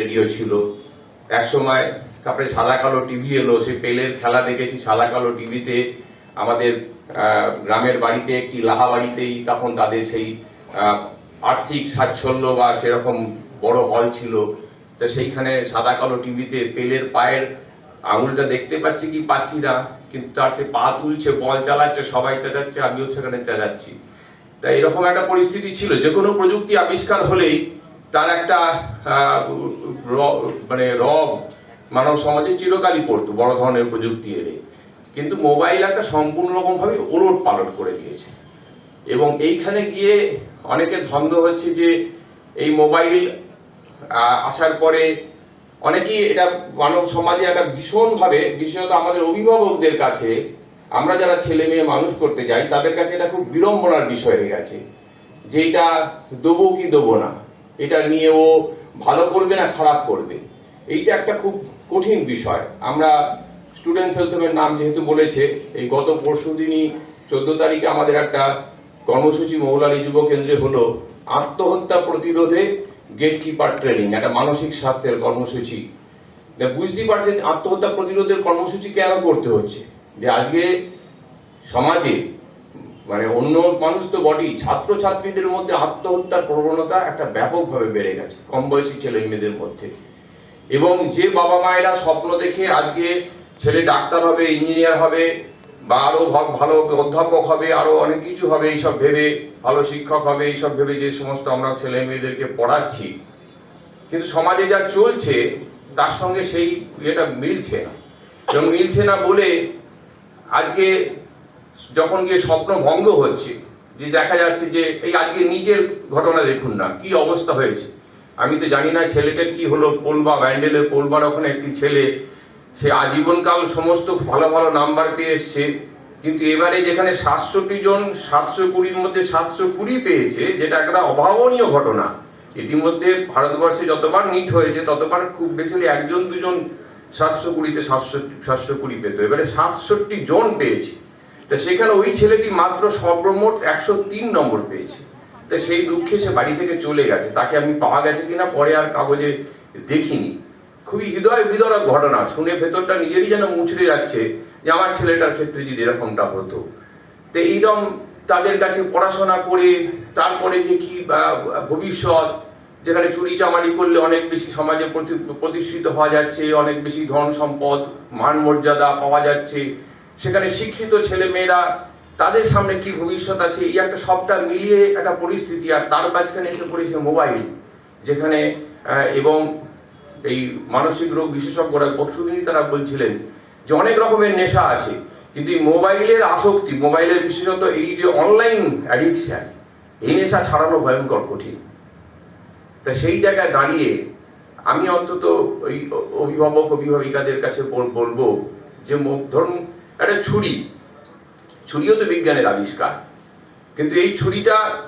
Radio ছিল। এক সময় তারপরে সাদা কালো টিভি এলো, সে পেলের খেলা দেখেছি সাদা কালো টিভিতে আমাদের গ্রামের বাড়িতে একটি লাহা বাড়িতেই তখন তাদের সেই আর্থিক স্বাচ্ছল্য বা সেরকম বড় হল ছিল। তো সেইখানে সাদা কালো টিভিতে পেলের পায়ের আঙুলটা দেখতে পাচ্ছি কি পাচ্ছি না, কিন্তু তার সে পা তুলছে, বল চালাচ্ছে, সবাই চেঁচাচ্ছে, আমিও সেখানে চেঁচাচ্ছি। তা এরকম একটা পরিস্থিতি ছিল। যে কোনো প্রযুক্তি আবিষ্কার হলেই তার একটা মানে রব মানব সমাজে চিরকালই পড়তো, বড় ধরনের প্রযুক্তি এলে। কিন্তু মোবাইল একটা সম্পূর্ণ রকম ভাবে ওলট পালট করে দিয়েছে। এবং এইখানে গিয়ে অনেকে ধন্দ হচ্ছে যে, এই মোবাইল আসার পরে অনেকেই এটা মানব সমাজে একটা ভীষণভাবে, বিশেষত আমাদের অভিভাবকদের কাছে, আমরা যারা ছেলে মেয়ে মানুষ করতে যাই, তাদের কাছে এটা খুব বিড়ম্বনার বিষয় হয়ে গেছে। যে এটা দেবো কি দেবো না, এটা নিয়ে ও ভালো করবে না খারাপ করবে? এইটা একটা খুব কঠিন বিষয়। আমরা স্টুডেন্ট সেলথমের নাম যেহেতু বলেছে, এই গত পরশু দিনই চোদ্দ তারিখে আমাদের একটা কর্মসূচি মৌলালী যুব কেন্দ্রে হলো আত্মহত্যা প্রতিরোধে গেটকিপার ট্রেনিং একটা মানসিক স্বাস্থ্যের কর্মসূচি। বুঝতেই পারছেন, আত্মহত্যা প্রতিরোধের কর্মসূচি কেন করতে হচ্ছে? যে আজকে সমাজে মানে অন্য মানুষ তো বটেই। ছাত্র ছাত্রীদের মধ্যে আত্মহত্যার প্রবণতা একটা ব্যাপকভাবে বেড়ে গেছে কম বয়সী ছেলে মেয়েদের মধ্যে। এবং যে বাবা মায়েরা স্বপ্ন দেখে আজকে ছেলে ডাক্তার হবে, ইঞ্জিনিয়ার হবে, বা আরও ভালো অধ্যাপক হবে, আরও অনেক কিছু হবে, এইসব ভেবে, ভালো শিক্ষক হবে, এইসব ভেবে যে সমস্ত আমরা ছেলে মেয়েদেরকে পড়াচ্ছি। কিন্তু সমাজে যা চলছে, তার সঙ্গে সেই ইয়েটা মিলছে না। এবং মিলছে না বলে আজকে যখন গিয়ে স্বপ্ন ভঙ্গ হচ্ছে, যে দেখা যাচ্ছে যে এই আজকে নিজের ঘটনা দেখুন না, কি অবস্থা হয়েছে? আমি তো জানি না ছেলেটার কি হলো পোলবা ব্যান্ডেলের পোলবার ওখানে একটি ছেলে, সে আজীবনকাল সমস্ত ভালো ভালো নাম্বার পেয়ে এসছে, কিন্তু এবারে যেখানে সাতষট্টি জন, সাতশো কুড়ির মধ্যে সাতশো কুড়ি পেয়েছে, যেটা একটা অভাবনীয় ঘটনা। ইতিমধ্যে ভারতবর্ষে যতবার নিট হয়েছে, ততবার খুব বেশি একজন, দুজন সাতশো কুড়িতে সাতশো সাতশো কুড়ি পেত। এবারে সাতষট্টি জন পেয়েছে। তা সেখানে ওই ছেলেটি মাত্র সর্বমোট একশো তিন নম্বর পেয়েছে। তা সেই দুঃখে সে বাড়ি থেকে চলে গেছে। তাকে আমি পাওয়া গেছে কিনা পরে আর কাগজে দেখিনি। খুবই হৃদয় বিদরক ঘটনা। শুনে ভেতরটা নিজেরই যেন মুচড়ে যাচ্ছে যে আমার ছেলেটার ক্ষেত্রে যদি এরকমটা হতো। তো এইরকম তাদের কাছে পড়াশোনা করে, তারপরে যে কি ভবিষ্যৎ, যেখানে চুরি চামারি করলে অনেক বেশি সমাজে প্রতি- প্রতিষ্ঠিত হওয়া যাচ্ছে, অনেক বেশি ধন সম্পদ, মান মর্যাদা পাওয়া যাচ্ছে। সেখানে শিক্ষিত ছেলে মেয়েরা, তাদের সামনে কি ভবিষ্যৎ আছে, এই একটা সবটা মিলিয়ে একটা পরিস্থিতি, আর তার মাঝখানে এসে পড়েছে মোবাইল, যেখানে এবং এই মানসিক রোগ বিশেষজ্ঞরা পরশুদিনই তারা বলছিলেন যে অনেক রকমের নেশা আছে, কিন্তু এই মোবাইলের আসক্তি, মোবাইলের বিশেষত এই যে অনলাইন অ্যাডিকশন এই নেশা ছাড়ানো ভয়ঙ্কর কঠিন। তা সেই জায়গায় দাঁড়িয়ে আমি অন্তত ওই অভিভাবক, অভিভাবিকাদের কাছে বলব যে ধরুন একটা ছুরি। ছুরিও তো বিজ্ঞানের আবিষ্কার। কিন্তু এই ছুরিটা